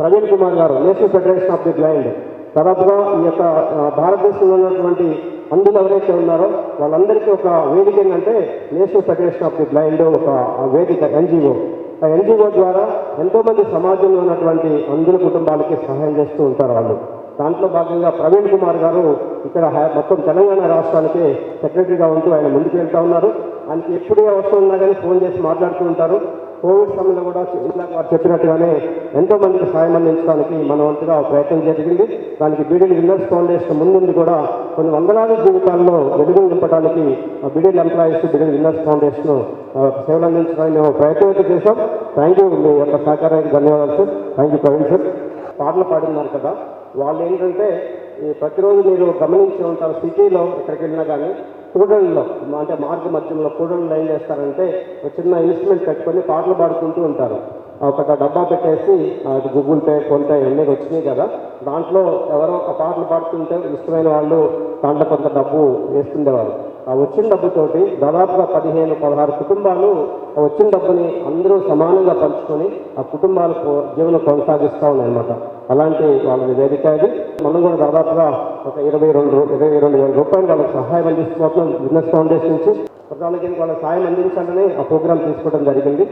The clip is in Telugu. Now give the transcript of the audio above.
ప్రవీణ్ కుమార్ గారు national federation of the blind. దాదాపుగా ఈ యొక్క భారతదేశంలో ఉన్నటువంటి అందులో ఎవరైతే ఉన్నారో వాళ్ళందరికీ ఒక వేదిక ఏంటంటే national federation of the blind ఒక వేదిక ఎన్జిఓ. ఆ ఎన్జిఓ ద్వారా ఎంతోమంది సమాజంలో ఉన్నటువంటి అందుల కుటుంబాలకి సహాయం చేస్తూ ఉంటారు వాళ్ళు. దాంట్లో భాగంగా ప్రవీణ్ కుమార్ గారు ఇక్కడ మొత్తం తెలంగాణ రాష్ట్రానికి సెక్రటరీగా ఉంటూ ఆయన ముందుకు వెళ్తూ ఉన్నారు. ఆయనకి ఎప్పుడు అవసరం ఉన్నా కానీ ఫోన్ చేసి మాట్లాడుతూ ఉంటారు. కోవిడ్ సమయంలో కూడా ఇందాక వారు చెప్పినట్టుగానే ఎంతో మందికి సాయం అందించడానికి మన వంతుగా ప్రయత్నం జరిగింది దానికి బీడీలు విన్నర్స్ ఫౌండేషన్ ముందుండి కూడా కొన్ని వందలాది జీవితాల్లో వెలుగు నింపడానికి బీడీలు ఎంప్లాయీస్ బీడీలు విన్నర్స్ ఫౌండేషన్ సేవలు అందించడానికి మేము ప్రయత్నం అయితే చేశాం. థ్యాంక్ యూ మీ యొక్క సహకారానికి ధన్యవాదాలు sir thank you Praveen sir పాటలు పాడినారు కదా వాళ్ళు ఏంటంటే ప్రతిరోజు మీరు గమనించి ఉంటారు సిటీలో ఎక్కడికి వెళ్ళినా కానీ కూడళ్ళలో అంటే మార్గ మధ్యంలో కూడళ్ళు ఏం చేస్తారంటే ఒక చిన్న ఇన్స్ట్రుమెంట్ పెట్టుకొని పాటలు పాడుకుంటూ ఉంటారు. ఒక డబ్బా పెట్టేసి అది గూగుల్ పే ఫోన్పే ఇవన్నీ వచ్చినాయి కదా. దాంట్లో ఎవరో ఒక పాటలు పాడుతుంటే ఇష్టమైన వాళ్ళు దాంట్లో కొంత డబ్బు వేస్తుండేవారు. ఆ వచ్చిన డబ్బుతోటి దాదాపుగా పదిహేను పదహారు కుటుంబాలు ఆ వచ్చిన డబ్బుని అందరూ సమానంగా పంచుకొని ఆ కుటుంబాలు జీవనం కొనసాగిస్తూ ఉన్నాయన్నమాట. అలాంటి వాళ్ళ వేదిక అది మనం కూడా దాదాపుగా ఒక ఇరవై రెండు ఇరవై రెండు వేల రూపాయలు వాళ్ళకి సహాయం అందిస్తున్నాం బిజినెస్ ఫౌండేషన్ నుంచి ప్రధానికి వాళ్ళకి సాయం అందించాలని ఆ ప్రోగ్రాం తీసుకోవడం జరిగింది.